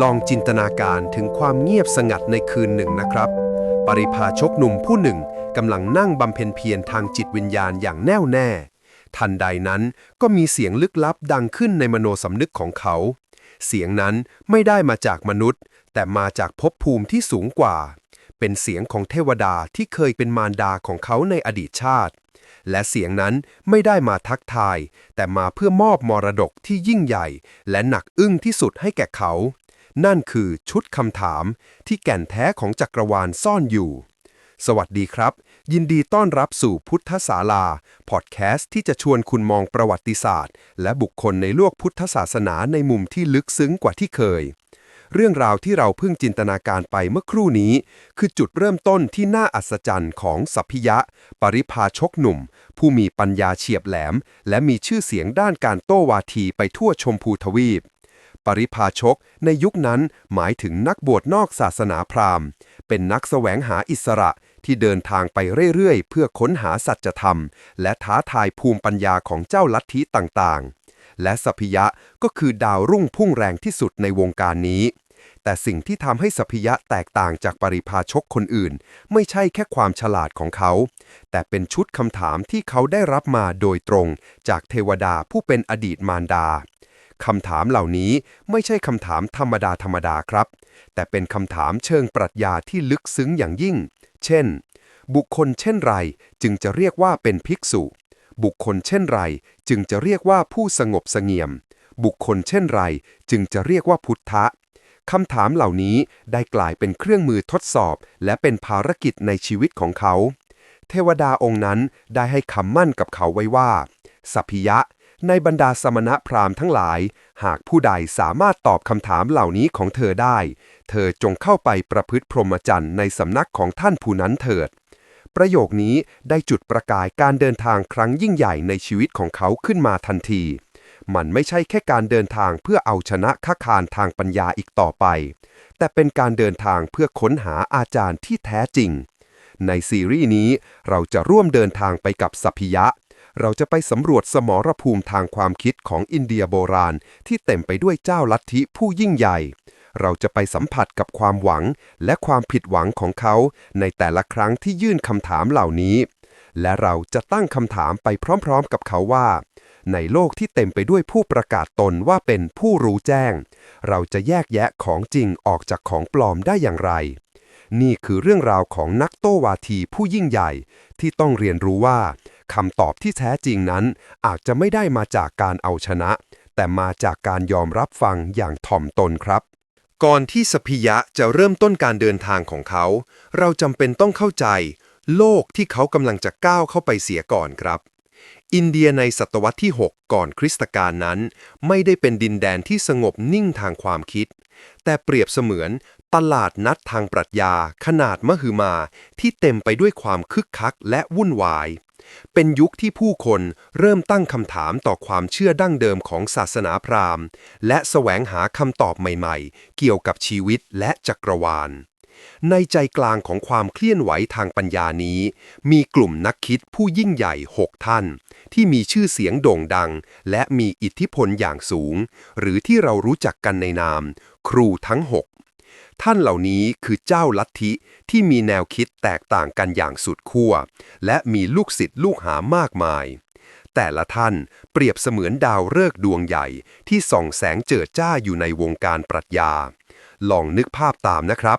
ลองจินตนาการถึงความเงียบสงัดในคืนหนึ่งนะครับ ปริพาชกหนุ่มผู้หนึ่งกำลังนั่งบำเพ็ญเพียรทางจิตวิญญาณอย่างแน่วแน่ ทันใดนั้นก็มีเสียงลึกลับดังขึ้นในมโนสำนึกของเขา เสียงนั้นไม่ได้มาจากมนุษย์ แต่มาจากภพภูมิที่สูงกว่า เป็นเสียงของเทวดาที่เคยเป็นมารดาของเขาในอดีตชาติ และเสียงนั้นไม่ได้มาทักทาย แต่มาเพื่อมอบมรดกที่ยิ่งใหญ่ และหนักอึ้งที่สุดให้แก่เขา นั่นคือชุดคำถามที่แก่นแท้ของจักรวาลซ่อนอยู่ สวัสดีครับ ยินดีต้อนรับสู่พุทธศาลา พอดแคสต์ที่จะชวนคุณมองประวัติศาสตร์ และบุคคลในโลกพุทธศาสนาในมุมที่ลึกซึ้งกว่าที่เคย เรื่องราวที่เราเพิ่งจินตนาการไปเมื่อครู่นี้ คือจุดเริ่มต้นที่น่าอัศจรรย์ของสัพพิยะ ปริพาชกหนุ่ม ผู้มีปัญญาเฉียบแหลม และมีชื่อเสียงด้านการโต้วาทีไปทั่วชมพูทวีป ปริพาชกในยุคนั้นหมายถึงนักบวชนอกศาสนาพราหมณ์ เป็นนักแสวงหาอิสระที่เดินทางไปเรื่อยๆ เพื่อค้นหาสัจธรรม และท้าทายภูมิปัญญาของเจ้าลัทธิต่างๆ และสัพพิยะก็คือดาวรุ่งพุ่งแรงที่สุดในวงการนี้ แต่สิ่งที่ทำให้สัพพิยะแตกต่างจากปริพาชกคนอื่น ไม่ใช่แค่ความฉลาดของเขา แต่เป็นชุดคำถามที่เขาได้รับมาโดยตรงจากเทวดาผู้เป็นอดีตมารดา คำถามเหล่านี้ไม่ใช่คำถามธรรมดาธรรมดาครับ แต่เป็นคำถามเชิงปรัชญาที่ลึกซึ้งอย่างยิ่ง เช่น บุคคลเช่นไรจึงจะเรียกว่าเป็นภิกษุ บุคคลเช่นไรจึงจะเรียกว่าผู้สงบเสงี่ยม บุคคลเช่นไรจึงจะเรียกว่าพุทธะคำถามเหล่านี้ได้กลายเป็นเครื่องมือทดสอบ และเป็นภารกิจในชีวิตของเขา เทวดาองค์นั้นได้ให้คำมั่นกับเขาไว้ว่า สัพพิยะ ในบรรดาสมณะพราหมณ์ทั้งหลาย หากผู้ใดสามารถตอบคำถามเหล่านี้ของเธอได้ เธอจงเข้าไปประพฤติพรหมจรรย์ในสำนักของท่านผู้นั้นเถิด ประโยคนี้ได้จุดประกายการเดินทางครั้งยิ่งใหญ่ในชีวิตของเขาขึ้นมาทันที มันไม่ใช่แค่การเดินทางเพื่อเอาชนะข้าคานทางปัญญาอีกต่อไป แต่เป็นการเดินทางเพื่อค้นหาอาจารย์ที่แท้จริง ในซีรีส์นี้เราจะร่วมเดินทางไปกับสัพพิยะ เราจะไปสำรวจสมรภูมิทางความคิดของอินเดียโบราณ ที่เต็มไปด้วยเจ้าลัทธิผู้ยิ่งใหญ่ เราจะไปสัมผัสกับความหวังและความผิดหวังของเขา ในแต่ละครั้งที่ยื่นคำถามเหล่านี้ และเราจะตั้งคำถามไปพร้อมๆ กับเขาว่า ในโลกที่เต็มไปด้วยผู้ประกาศตนว่าเป็นผู้รู้แจ้ง เราจะแยกแยะของจริงออกจากของปลอมได้อย่างไรนี่คือเรื่องราวของนักโตวาทีผู้ยิ่งใหญ่ ที่ต้องเรียนรู้ว่า คำตอบที่แท้จริงนั้น อาจจะไม่ได้มาจากการเอาชนะ แต่มาจากการยอมรับฟังอย่างถ่อมตนครับ ก่อนที่สพิยะจะเริ่มต้นการเดินทางของเขา เราจำเป็นต้องเข้าใจ โลกที่เขากำลังจะก้าวเข้าไปเสียก่อนครับอินเดียในศตวรรษที่ 6 ก่อนคริสตกาลนั้น ไม่ได้เป็นดินแดนที่สงบนิ่งทางความคิด แต่เปรียบเสมือนตลาดนัดทางปรัชญา ขนาดมหึมาที่เต็มไปด้วยความคึกคักและวุ่นวาย เป็นยุคที่ผู้คนเริ่มตั้งคำถามต่อความเชื่อดั้งเดิมของศาสนาพราหมณ์ และแสวงหาคำตอบใหม่ๆ เกี่ยวกับชีวิตและจักรวาล ในใจกลางของความเคลื่อนไหวทางปัญญานี้ มีกลุ่มนักคิดผู้ยิ่งใหญ่ 6 ท่าน ที่มีชื่อเสียงโด่งดัง และมีอิทธิพลอย่างสูง หรือที่เรารู้จักกันในนาม ครูทั้ง 6 ท่านเหล่านี้คือเจ้าลัทธิที่มีแนวคิดแตกต่างกันอย่างสุดขั้ว และมีลูกศิษย์ลูกหามากมาย แต่ละท่านเปรียบเสมือนดาวฤกษ์ดวงใหญ่ที่ส่องแสงเจิดจ้าอยู่ในวงการปรัชญา ลองนึกภาพตามนะครับ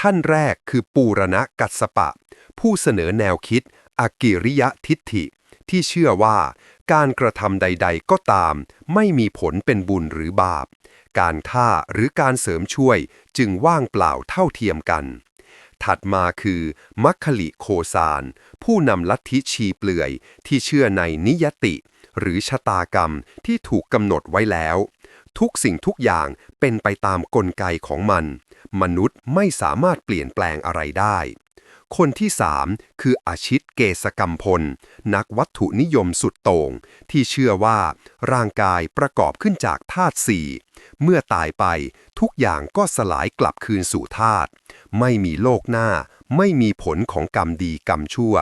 ท่านแรกคือปูรณะกัสสปะ ผู้เสนอแนวคิดอากิริยะทิฏฐิ ที่เชื่อว่าการกระทำใด ๆ ก็ตาม ไม่มีผลเป็นบุญหรือบาป การฆ่าหรือการเสริมช่วยจึงว่างเปล่าเท่าเทียมกัน ถัดมาคือมัคคลิโคซาน ผู้นำลัทธิชีเปลือยที่เชื่อในนิยติ หรือชะตากรรมที่ถูกกำหนดไว้แล้ว ทุกสิ่งทุกอย่างเป็นไปตามกลไกของมัน มนุษย์ไม่สามารถเปลี่ยนแปลงอะไรได้ คนที่สามคืออาชิตเกษกรรมพล นักวัตถุนิยมสุดโต่งที่เชื่อว่าร่างกายประกอบขึ้นจากธาตุสี่เมื่อตายไปทุกอย่างก็สลายกลับคืนสู่ธาตุไม่มีโลกหน้า ไม่มีผลของกรรมดีกรรมชั่ว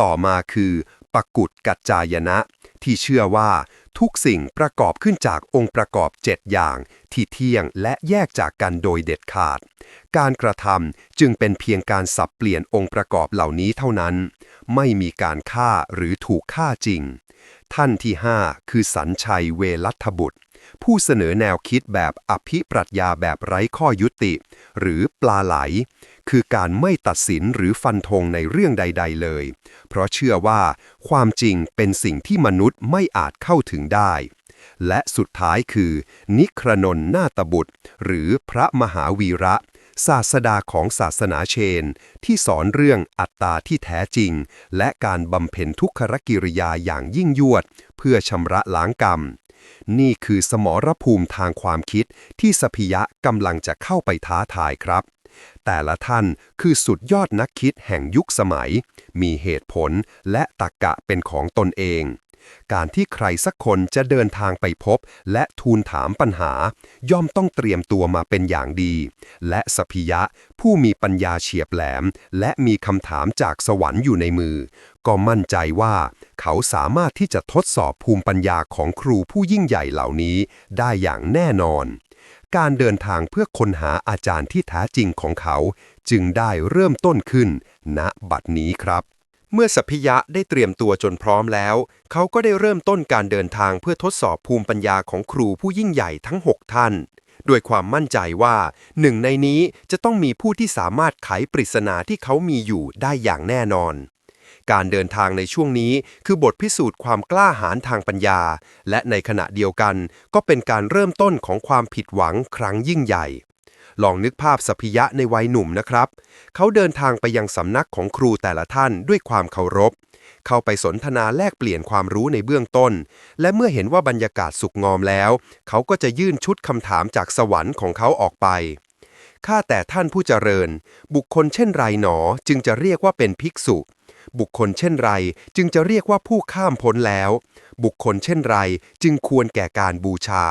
ต่อมาคือปกุฎกัจจายนะ ที่เชื่อว่า ทุกสิ่งประกอบขึ้นจากองค์ประกอบ 7 อย่าง ที่เที่ยงและแยกจากกันโดยเด็ดขาด การกระทำจึงเป็นเพียงการสับเปลี่ยนองค์ประกอบเหล่านี้เท่านั้น ไม่มีการฆ่าหรือถูกฆ่าจริง ท่านที่ 5 คือสัญชัยเวลัทบุตร ผู้เสนอแนวคิดแบบอภิปรัชญาแบบไร้ข้อยุติ หรือปลาไหล คือการไม่ตัดสินหรือฟันธงในเรื่องใด ๆ เลย เพราะเชื่อว่าความจริงเป็นสิ่งที่มนุษย์ไม่อาจเข้าถึงได้ และสุดท้ายคือ นิครนนนาตบุตร หรือพระมหาวีระศาสดาของศาสนาเชน ที่สอนเรื่องอัตตาที่แท้จริง และการบำเพ็ญทุกขกิริยาอย่างยิ่งยวด เพื่อชำระล้างกรรม นี่คือสมรภูมิทางความคิดที่สพิยะกำลังจะเข้าไปท้าทายครับ แต่ละท่านคือสุดยอดนักคิดแห่งยุคสมัย มีเหตุผลและตรรกะเป็นของตนเอง การที่ใครสักคนจะเดินทางไปพบ และทูลถามปัญหา ย่อมต้องเตรียมตัวมาเป็นอย่างดี และสพิยะผู้มีปัญญาเฉียบแหลม และมีคำถามจากสวรรค์อยู่ในมือ ก็มั่นใจว่า เขาสามารถที่จะทดสอบภูมิปัญญาของครูผู้ยิ่งใหญ่เหล่านี้ ได้อย่างแน่นอนการเดินทางเพื่อค้นหาอาจารย์ที่แท้จริงของเขา จึงได้เริ่มต้นขึ้นณบัดนี้ครับ เมื่อสัพพิยะได้เตรียมตัวจนพร้อมแล้ว เขาก็ได้เริ่มต้นการเดินทางเพื่อทดสอบภูมิปัญญาของครูผู้ยิ่งใหญ่ทั้ง 6 ท่าน ด้วยความมั่นใจว่าหนึ่งในนี้จะต้องมีผู้ที่สามารถไขปริศนาที่เขามีอยู่ได้อย่างแน่นอน การเดินทางในช่วงนี้คือบทพิสูจน์ความกล้าหาญทางปัญญา และในขณะเดียวกันก็เป็นการเริ่มต้นของความผิดหวังครั้งยิ่งใหญ่ ลองนึกภาพสพิยะในวัยหนุ่มนะครับ เขาเดินทางไปยังสำนักของครูแต่ละท่านด้วยความเคารพ เข้าไปสนทนาแลกเปลี่ยนความรู้ในเบื้องต้น และเมื่อเห็นว่าบรรยากาศสุกงอมแล้ว เขาก็จะยื่นชุดคำถามจากสวรรค์ของเขาออกไปข้าแต่ท่านผู้เจริญ บุคคลเช่นไรหนอจึงจะเรียกว่าเป็นภิกษุ บุคคลเช่นไรจึงจะเรียกว่าผู้ข้ามพ้นแล้ว บุคคลเช่นไรจึงควรแก่การบูชา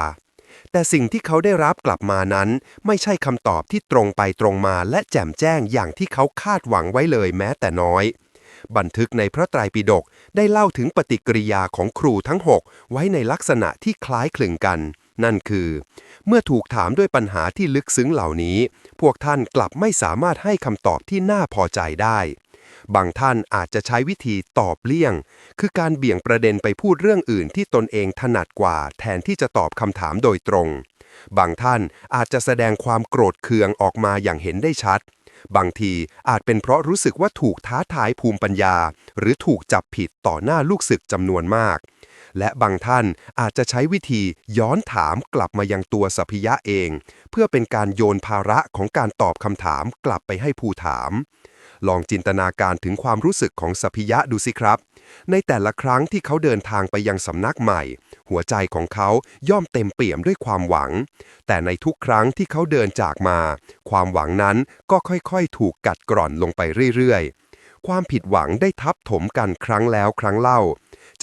แต่สิ่งที่เขาได้รับกลับมานั้น ไม่ใช่คำตอบที่ตรงไปตรงมาและแจ่มแจ้งอย่างที่เขาคาดหวังไว้เลยแม้แต่น้อย บันทึกในพระไตรปิฎกได้เล่าถึงปฏิกิริยาของครูทั้ง 6 ไว้ในลักษณะที่คล้ายคลึงกัน นั่นคือ เมื่อถูกถามด้วยปัญหาที่ลึกซึ้งเหล่านี้ พวกท่านกลับไม่สามารถให้คำตอบที่น่าพอใจได้ บางท่านอาจจะใช้วิธีตอบเลี่ยง คือการเบี่ยงประเด็นไปพูดเรื่องอื่นที่ตนเองถนัดกว่า แทนที่จะตอบคำถามโดยตรง บางท่านอาจจะแสดงความโกรธเคืองออกมาอย่างเห็นได้ชัด บางทีอาจเป็นเพราะรู้สึกว่าถูกท้าทายภูมิปัญญา หรือถูกจับผิดต่อหน้าลูกศึกจำนวนมาก และบางท่านอาจจะใช้วิธีย้อนถามกลับมายังตัวสัพพิยะเอง เพื่อเป็นการโยนภาระของการตอบคำถามกลับไปให้ผู้ถาม ลองจินตนาการถึงความรู้สึกของสัพพิยะดูสิครับ ในแต่ละครั้งที่เขาเดินทางไปยังสำนักใหม่ หัวใจของเขาย่อมเต็มเปี่ยมด้วยความหวัง แต่ในทุกครั้งที่เขาเดินจากมา ความหวังนั้นก็ค่อยๆ ถูกกัดกร่อนลงไปเรื่อยๆ ความผิดหวังได้ทับถมกันครั้งแล้วครั้งเล่า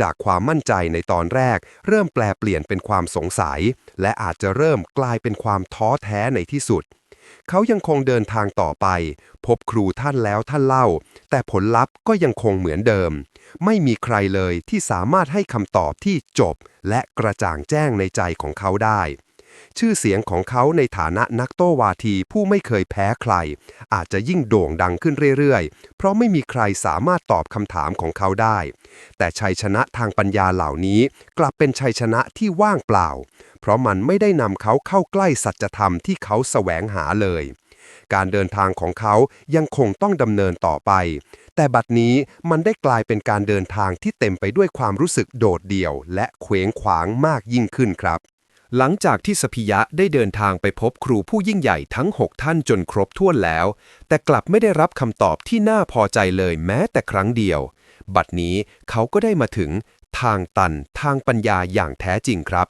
จากความมั่นใจในตอนแรก เริ่มแปลเปลี่ยนเป็นความสงสัย และอาจจะเริ่มกลายเป็นความท้อแท้ในที่สุด เขายังคงเดินทางต่อไป พบครูท่านแล้วท่านเล่า แต่ผลลัพธ์ก็ยังคงเหมือนเดิม ไม่มีใครเลยที่สามารถให้คำตอบที่จบ และกระจ่างแจ้งในใจของเขาได้ ชื่อเสียงของเขาในฐานะนักโต้วาทีผู้ไม่เคยแพ้ใคร อาจจะยิ่งโด่งดังขึ้นเรื่อยๆ เพราะไม่มีใครสามารถตอบคำถามของเขาได้ แต่ชัยชนะทางปัญญาเหล่านี้กลับเป็นชัยชนะที่ว่างเปล่า เพราะมันไม่ได้นำเขาเข้าใกล้สัจธรรมที่เขาแสวงหาเลย การเดินทางของเขายังคงต้องดำเนินต่อไป แต่บัดนี้มันได้กลายเป็นการเดินทางที่เต็มไปด้วยความรู้สึกโดดเดี่ยว และเคว้งขวางมากยิ่งขึ้นครับ หลังจากที่สพิยะได้เดินทางไปพบครูผู้ยิ่งใหญ่ทั้ง 6 ท่านจนครบถ้วนแล้ว แต่กลับไม่ได้รับคำตอบที่น่าพอใจเลยแม้แต่ครั้งเดียว บัดนี้เขาก็ได้มาถึงทางตันทางปัญญาอย่างแท้จริงครับ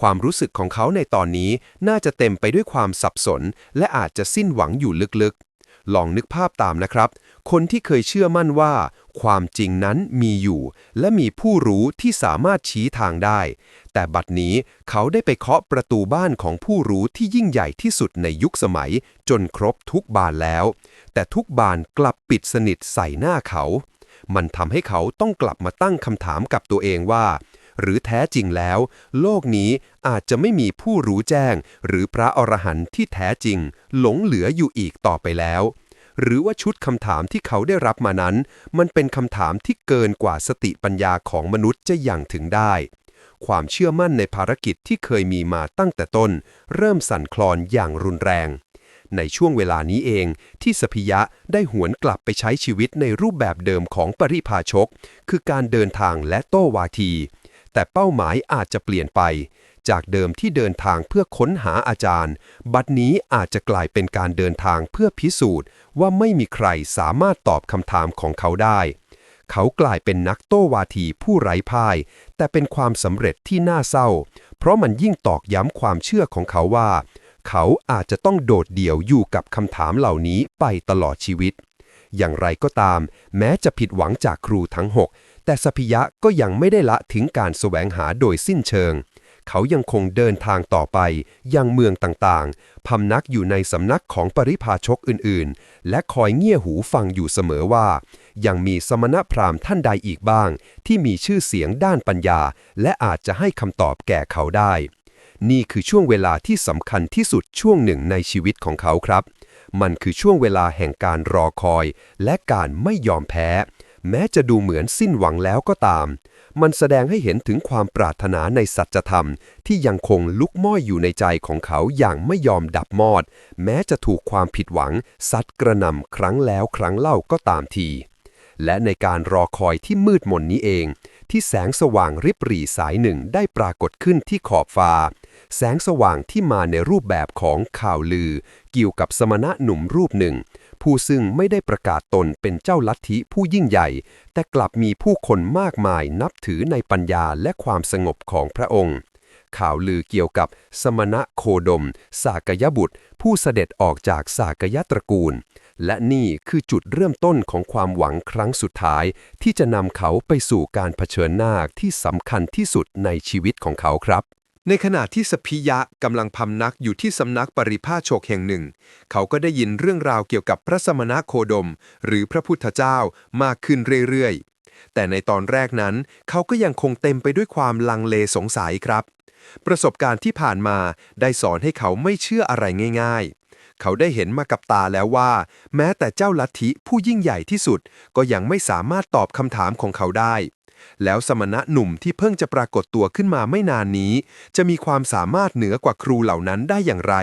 ความรู้สึกของเขาในตอนนี้น่าจะเต็มไปด้วยความสับสน และอาจจะสิ้นหวังอยู่ลึกๆ ลองนึกภาพตามนะครับ คนที่เคยเชื่อมั่นว่า ความจริงนั้นมีอยู่ และมีผู้รู้ที่สามารถชี้ทางได้ แต่บัดนี้เขาได้ไปเคาะประตูบ้านของผู้รู้ที่ยิ่งใหญ่ที่สุดในยุคสมัย จนครบทุกบานแล้ว แต่ทุกบานกลับปิดสนิทใส่หน้าเขา มันทำให้เขาต้องกลับมาตั้งคำถามกับตัวเองว่า หรือแท้จริงแล้ว โลกนี้อาจจะไม่มีผู้รู้แจ้ง หรือพระอรหันต์ที่แท้จริง หลงเหลืออยู่อีกต่อไปแล้ว หรือว่าชุดคำถามที่เขาได้รับมานั้น มันเป็นคำถามที่เกินกว่าสติปัญญาของมนุษย์จะยังถึงได้ ความเชื่อมั่นในภารกิจที่เคยมีมาตั้งแต่ต้น เริ่มสั่นคลอนอย่างรุนแรง ในช่วงเวลานี้เอง ที่สพิยะได้หวนกลับไปใช้ชีวิตในรูปแบบเดิมของปริพาชก คือการเดินทางและโต้วาที แต่เป้าหมายอาจจะเปลี่ยนไป จากเดิมที่เดินทางเพื่อค้นหาอาจารย์ บัดนี้อาจจะกลายเป็นการเดินทางเพื่อพิสูจน์ ว่าไม่มีใครสามารถตอบคำถามของเขาได้ เขากลายเป็นนักโต้วาทีผู้ไร้พ่าย แต่เป็นความสำเร็จที่น่าเศร้า เพราะมันยิ่งตอกย้ำความเชื่อของเขาว่า เขาอาจจะต้องโดดเดี่ยวอยู่กับคำถามเหล่านี้ไปตลอดชีวิต อย่างไรก็ตาม แม้จะผิดหวังจากครูทั้ง6แต่สพิยะก็ยังไม่ได้ละทิ้งการแสวงหาโดยสิ้นเชิง เขายังคงเดินทางต่อไป ยังเมืองต่างๆ พำนักอยู่ในสำนักของปริพาชกอื่นๆ และคอยเงี่ยหูฟังอยู่เสมอว่า ยังมีสมณพราหมณ์ท่านใดอีกบ้าง ที่มีชื่อเสียงด้านปัญญา และอาจจะให้คำตอบแก่เขาได้ นี่คือช่วงเวลาที่สำคัญที่สุดช่วงหนึ่งในชีวิตของเขาครับ มันคือช่วงเวลาแห่งการรอคอย และการไม่ยอมแพ้ แม้จะดูเหมือนสิ้นหวังแล้วก็ตาม มันแสดงให้เห็นถึงความปรารถนาในสัจธรรม ที่ยังคงลุกม้อยอยู่ในใจของเขาอย่างไม่ยอมดับมอด แม้จะถูกความผิดหวังซัดกระนำครั้งแล้วครั้งเล่าก็ตามที และในการรอคอยที่มืดมนนี้เอง ที่แสงสว่างริบหรี่สายหนึ่งได้ปรากฏขึ้นที่ขอบฟ้า แสงสว่างที่มาในรูปแบบของข่าวลือ เกี่ยวกับสมณะหนุ่มรูปหนึ่ง ผู้ซึ่งไม่ได้ประกาศตนเป็นเจ้าลัทธิผู้ยิ่งใหญ่ แต่กลับมีผู้คนมากมายนับถือในปัญญาและความสงบของพระองค์ ข่าวลือเกี่ยวกับสมณะโคดม สากยบุตร ผู้เสด็จออกจากสากยตระกูล และนี่คือจุดเริ่มต้นของความหวังครั้งสุดท้าย ที่จะนำเขาไปสู่การเผชิญหน้าที่สำคัญที่สุดในชีวิตของเขาครับ ในขณะที่สพิยะกำลังพำนักอยู่ที่สำนักปริพาชกแห่งหนึ่ง เขาก็ได้ยินเรื่องราวเกี่ยวกับพระสมณะโคดม หรือพระพุทธเจ้ามากขึ้นเรื่อยๆ แต่ในตอนแรกนั้น เขาก็ยังคงเต็มไปด้วยความลังเลสงสัยครับ ประสบการณ์ที่ผ่านมาได้สอนให้เขาไม่เชื่ออะไรง่าย ๆ เขาได้เห็นมากับตาแล้วว่า แม้แต่เจ้าลัทธิผู้ยิ่งใหญ่ที่สุด ก็ยังไม่สามารถตอบคำถามของเขาได้ แล้วสมณะหนุ่มที่เพิ่งจะปรากฏตัวขึ้นมาไม่นานนี้ จะมีความสามารถเหนือกว่าครูเหล่านั้นได้อย่างไร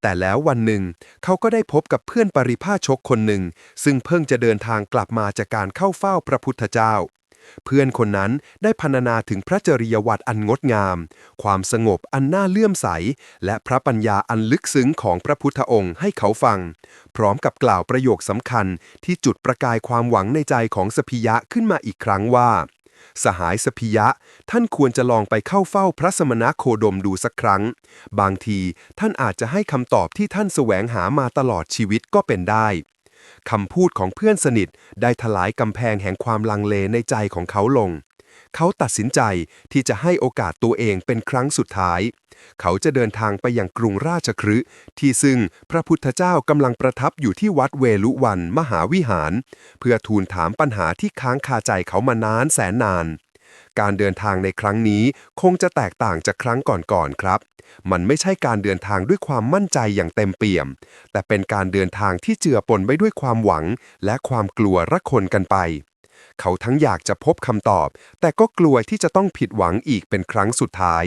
แต่แล้ววันหนึ่ง เขาก็ได้พบกับเพื่อนปริพาชกคนหนึ่ง ซึ่งเพิ่งจะเดินทางกลับมาจากการเข้าเฝ้าพระพุทธเจ้า เพื่อนคนนั้นได้พรรณนาถึงพระจริยวัตรอันงดงาม ความสงบอันน่าเลื่อมใส และพระปัญญาอันลึกซึ้งของพระพุทธองค์ให้เขาฟัง พร้อมกับกล่าวประโยคสำคัญที่จุดประกายความหวังในใจของสพิยะขึ้นมาอีกครั้งว่า สหายสพิยะ ท่านควรจะลองไปเข้าเฝ้าพระสมณโคดมดูสักครั้ง บางทีท่านอาจจะให้คำตอบที่ท่านแสวงหามาตลอดชีวิตก็เป็นได้ คำพูดของเพื่อนสนิทได้ทลายกำแพงแห่งความลังเลในใจของเขาลง เขาตัดสินใจที่จะให้โอกาสตัวเองเป็นครั้งสุดท้าย เขาจะเดินทางไปยังกรุงราชคฤห์ที่ซึ่งพระพุทธเจ้ากำลังประทับอยู่ที่วัดเวลุวันมหาวิหาร เพื่อทูลถามปัญหาที่ค้างคาใจเขามานานแสนนาน การเดินทางในครั้งนี้คงจะแตกต่างจากครั้งก่อนๆครับ มันไม่ใช่การเดินทางด้วยความมั่นใจอย่างเต็มเปี่ยม แต่เป็นการเดินทางที่เจือปนไปด้วยความหวัง และความกลัวระคนกันไป เขาทั้งอยากจะพบคำตอบ แต่ก็กลัวที่จะต้องผิดหวังอีกเป็นครั้งสุดท้าย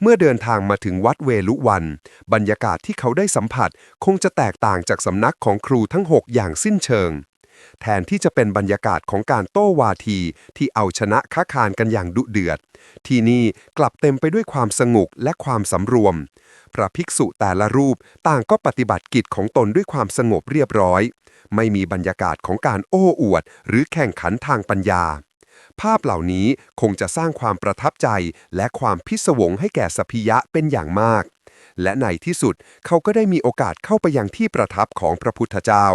เมื่อเดินทางมาถึงวัดเวลุวัน บรรยากาศที่เขาได้สัมผัส คงจะแตกต่างจากสำนักของครูทั้ง 6 อย่างสิ้นเชิง แทนที่จะเป็นบรรยากาศของการโต้วาทีที่เอาชนะค้าคานกันอย่างดุเดือด ที่นี่กลับเต็มไปด้วยความสงบและความสำรวม พระภิกษุแต่ละรูปต่างก็ปฏิบัติกิจของตนด้วยความสงบเรียบร้อย ไม่มีบรรยากาศของการโอ้อวด หรือแข่งขันทางปัญญา ภาพเหล่านี้คงจะสร้างความประทับใจและความพิศวงให้แก่สพิยะเป็นอย่างมากและในที่สุดเขาก็ได้มีโอกาสเข้าไปยังที่ประทับของพระพุทธเจ้า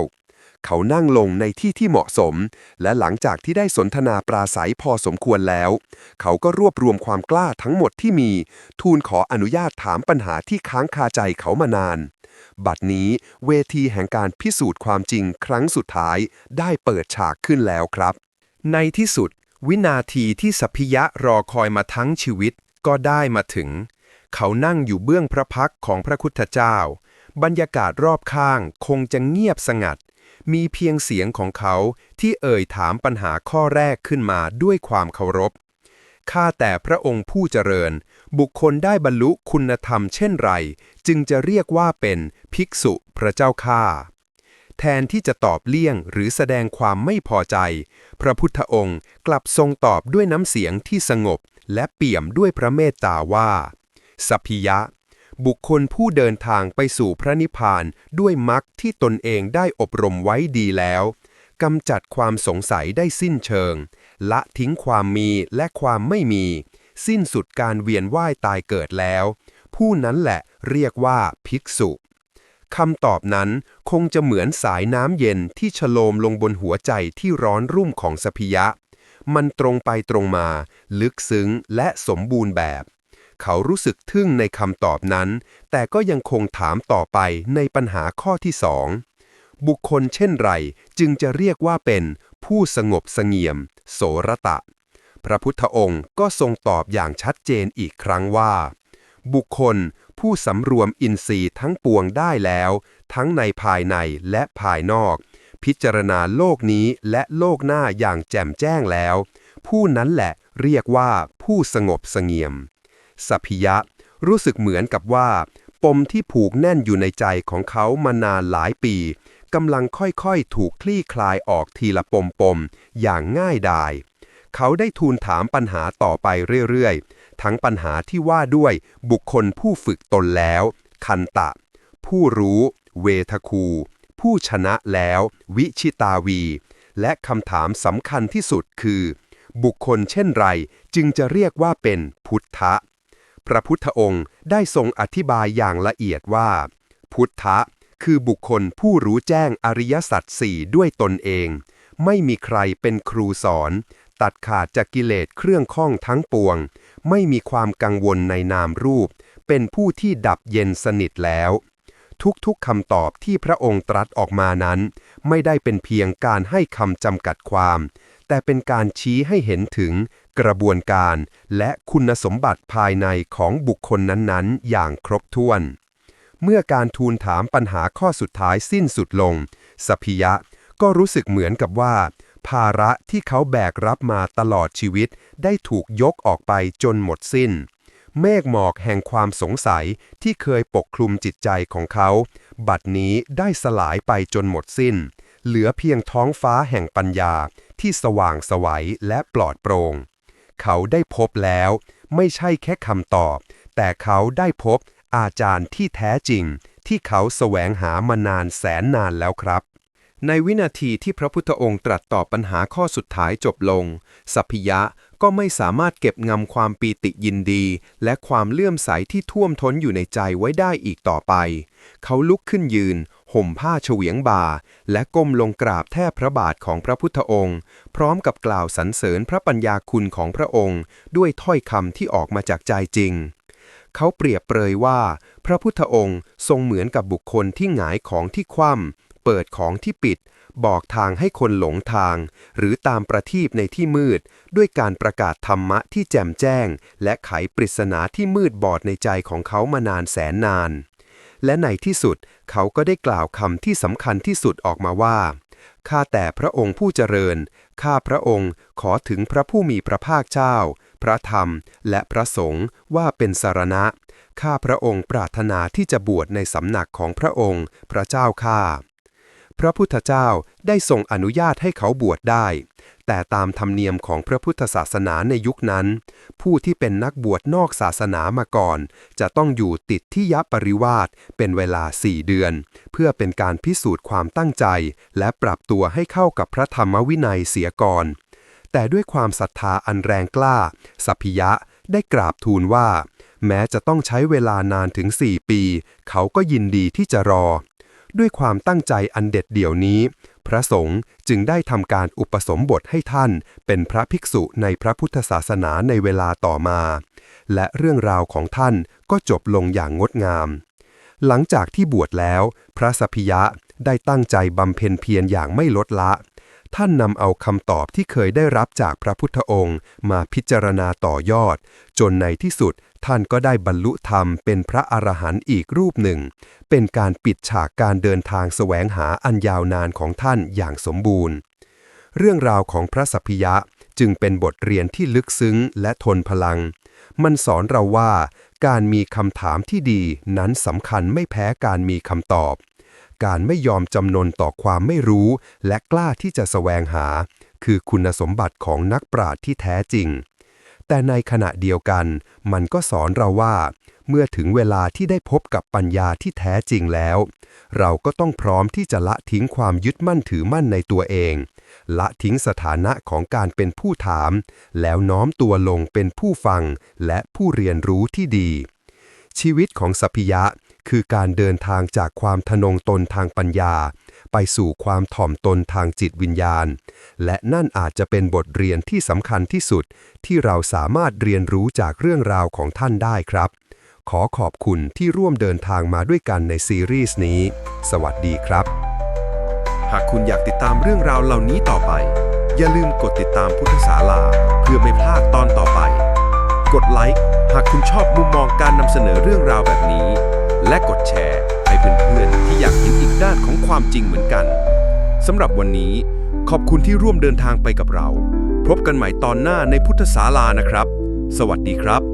เขานั่งลงในที่ที่เหมาะสม และหลังจากที่ได้สนทนาปราศัยพอสมควรแล้ว เขาก็รวบรวมความกล้าทั้งหมดที่มี ทูลขออนุญาตถามปัญหาที่ค้างคาใจเขามานาน บัดนี้เวทีแห่งการพิสูจน์ความจริงครั้งสุดท้ายได้เปิดฉากขึ้นแล้วครับ ในที่สุด วินาทีที่สัพพิยะรอคอยมาทั้งชีวิตก็ได้มาถึง เขานั่งอยู่เบื้องพระพักของพระคุทธเจ้า บรรยากาศรอบข้างคงจะเงียบสงัด มีเพียงเสียงของเขาที่เอ่ยถามปัญหาข้อแรกขึ้นมาด้วยความเคารพ ข้าแต่พระองค์ผู้เจริญ บุคคลได้บรรลุคุณธรรมเช่นไร จึงจะเรียกว่าเป็นภิกษุพระเจ้าข้าแทนที่จะตอบเลี่ยงหรือแสดงความไม่พอใจ พระพุทธองค์กลับทรงตอบด้วยน้ำเสียงที่สงบและเปี่ยมด้วยพระเมตตาว่า สัพพิยะ บุคคลผู้เดินทางไปสู่พระนิพพานด้วยมรรคที่ตนเองได้อบรมไว้ดีแล้วกำจัดความสงสัยได้สิ้นเชิง ละทิ้งความมีและความไม่มี สิ้นสุดการเวียนว่ายตายเกิดแล้ว ผู้นั้นแหละเรียกว่าภิกษุคำตอบนั้นคงจะเหมือนสายน้ำเย็นที่ฉโลมลงบนหัวใจที่ร้อนรุ่มของสพิยะ มันตรงไปตรงมา ลึกซึ้งและสมบูรณ์แบบ เขารู้สึกทึ่งในคำตอบนั้น แต่ก็ยังคงถามต่อไปในปัญหาข้อที่สองบุคคลเช่นไรจึงจะเรียกว่าเป็นผู้สงบสงเียม โสรตะ พระพุทธองค์ก็ทรงตอบอย่างชัดเจนอีกครั้งว่า บุคคลผู้สำรวมอินทรีย์ทั้งปวงได้แล้ว ทั้งในภายในและภายนอก พิจารณาโลกนี้และโลกหน้าอย่างแจ่มแจ้งแล้ว ผู้นั้นแหละเรียกว่าผู้สงบสงเียม สัพิยะ รู้สึกเหมือนกับว่า ปมที่ผูกแน่นอยู่ในใจของเขามานานหลายปีกำลังค่อยๆ ถูกคลี่คลายออกทีละปมๆอย่างง่ายดาย เขาได้ทูลถามปัญหาต่อไปเรื่อยๆ ทั้งปัญหาที่ว่าด้วยบุคคลผู้ฝึกตนแล้ว คันตะ ผู้รู้ เวทคู ผู้ชนะแล้ว วิชิตาวี และคำถามสำคัญที่สุดคือ บุคคลเช่นไรจึงจะเรียกว่าเป็นพุทธะ พระพุทธองค์ได้ทรงอธิบายอย่างละเอียดว่า พุทธะ คือบุคคลผู้รู้แจ้งอริยสัจสี่ด้วยตนเอง ไม่มีใครเป็นครูสอน ตัดขาดจากกิเลสเครื่องข้องทั้งปวง ไม่มีความกังวลในนามรูป เป็นผู้ที่ดับเย็นสนิทแล้ว ทุกๆคำตอบที่พระองค์ตรัสออกมานั้น ไม่ได้เป็นเพียงการให้คำจำกัดความ แต่เป็นการชี้ให้เห็นถึง กระบวนการ และคุณสมบัติภายในของบุคคลนั้นๆ อย่างครบถ้วน เมื่อการทูลถามปัญหาข้อสุดท้ายสิ้นสุดลง สพิยะก็รู้สึกเหมือนกับว่า ภาระที่เขาแบกรับมาตลอดชีวิตได้ถูกยกออกไปจนหมดสิ้น เมฆหมอกแห่งความสงสัยที่เคยปกคลุมจิตใจของเขา บัดนี้ได้สลายไปจนหมดสิ้น เหลือเพียงท้องฟ้าแห่งปัญญาที่สว่างไสวัยและปลอดโปร่ง เขาได้พบแล้ว ไม่ใช่แค่คำตอบ แต่เขาได้พบอาจารย์ที่แท้จริง ที่เขาแสวงหามานานแสนนานแล้วครับ ในวินาทีที่พระพุทธองค์ตรัสตอบปัญหาข้อสุดท้ายจบลง สัพพิยะ ก็ไม่สามารถเก็บงำความปีติยินดี และความเลื่อมใสที่ท่วมท้นอยู่ในใจไว้ได้อีกต่อไป เขาลุกขึ้นยืน ห่มผ้าเฉวียงบ่า และก้มลงกราบแทบพระบาทของพระพุทธองค์ พร้อมกับกล่าวสรรเสริญพระปัญญาคุณของพระองค์ ด้วยถ้อยคำที่ออกมาจากใจจริง เขาเปรียบเปรยว่า พระพุทธองค์ทรงเหมือนกับบุคคลที่หงายของที่คว่ำ เปิดของที่ปิด บอกทางให้คนหลงทาง หรือตามประทีปในที่มืด ด้วยการประกาศธรรมะที่แจ่มแจ้ง และไขปริศนาที่มืดบอดในใจของเขามานานแสนนาน และในที่สุดเขาก็ได้กล่าวคำที่สำคัญที่สุดออกมาว่าข้าแต่พระองค์ผู้เจริญ ข้าพระองค์ขอถึงพระผู้มีพระภาคเจ้า พระธรรมและพระสงฆ์ว่าเป็นสารณะ ข้าพระองค์ปรารถนาที่จะบวชในสำนักของพระองค์ พระเจ้าข้า พระพุทธเจ้าได้ทรงอนุญาตให้เขาบวชได้ แต่ตามธรรมเนียมของพระพุทธศาสนาในยุคนั้น ผู้ที่เป็นนักบวชนอกศาสนามาก่อน จะต้องอยู่ติดที่ยปริวาสเป็นเวลาสี่เดือน เพื่อเป็นการพิสูจน์ความตั้งใจ และปรับตัวให้เข้ากับพระธรรมวินัยเสียก่อน แต่ด้วยความศรัทธาอันแรงกล้า สัพพิยะได้กราบทูลว่า แม้จะต้องใช้เวลานานถึงสี่ปี เขาก็ยินดีที่จะรอ ด้วยความตั้งใจอันเด็ดเดี่ยวนี้ พระสงฆ์จึงได้ทำการอุปสมบทให้ท่าน เป็นพระภิกษุในพระพุทธศาสนาในเวลาต่อมา และเรื่องราวของท่านก็จบลงอย่างงดงาม หลังจากที่บวชแล้ว พระสัพพิยะได้ตั้งใจบำเพ็ญเพียรอย่างไม่ลดละ ท่านนำเอาคำตอบที่เคยได้รับจากพระพุทธองค์ มาพิจารณาต่อยอด จนในที่สุด ท่านก็ได้บรรลุธรรมเป็นพระอรหันต์อีกรูปหนึ่ง เป็นการปิดฉากการเดินทางแสวงหาอันยาวนานของท่านอย่างสมบูรณ์ เรื่องราวของพระสัพพิยะจึงเป็นบทเรียนที่ลึกซึ้งและทนพลัง มันสอนเราว่า การมีคำถามที่ดีนั้นสำคัญไม่แพ้การมีคำตอบ การไม่ยอมจำนนต่อความไม่รู้ และกล้าที่จะแสวงหา คือคุณสมบัติของนักปราชญ์ที่แท้จริง แต่ในขณะเดียวกัน มันก็สอนเราว่า เมื่อถึงเวลาที่ได้พบกับปัญญาที่แท้จริงแล้ว เราก็ต้องพร้อมที่จะละทิ้งความยึดมั่นถือมั่นในตัวเอง ละทิ้งสถานะของการเป็นผู้ถาม แล้วน้อมตัวลงเป็นผู้ฟังและผู้เรียนรู้ที่ดี ชีวิตของสัพพิยะคือการเดินทางจากความทนงตนทางปัญญา ไปสู่ความถ่อมตนทางจิตวิญญาณ และนั่นอาจจะเป็นบทเรียนที่สำคัญที่สุด ที่เราสามารถเรียนรู้จากเรื่องราวของท่านได้ครับ ขอขอบคุณที่ร่วมเดินทางมาด้วยกันในซีรีส์นี้ สวัสดีครับ หากคุณอยากติดตามเรื่องราวเหล่านี้ต่อไป อย่าลืมกดติดตามพุทธศาลา เพื่อไม่พลาดตอนต่อไป กดไลค์หากคุณชอบมุมมองการนำเสนอเรื่องราวแบบนี้ และกดแชร์ เพื่อนๆที่อยากเห็นอีกด้านของความจริงเหมือนกันสำหรับวันนี้ขอบคุณที่ร่วมเดินทางไปกับเรา พบกันใหม่ตอนหน้าในพุทธศาลานะครับ สวัสดีครับ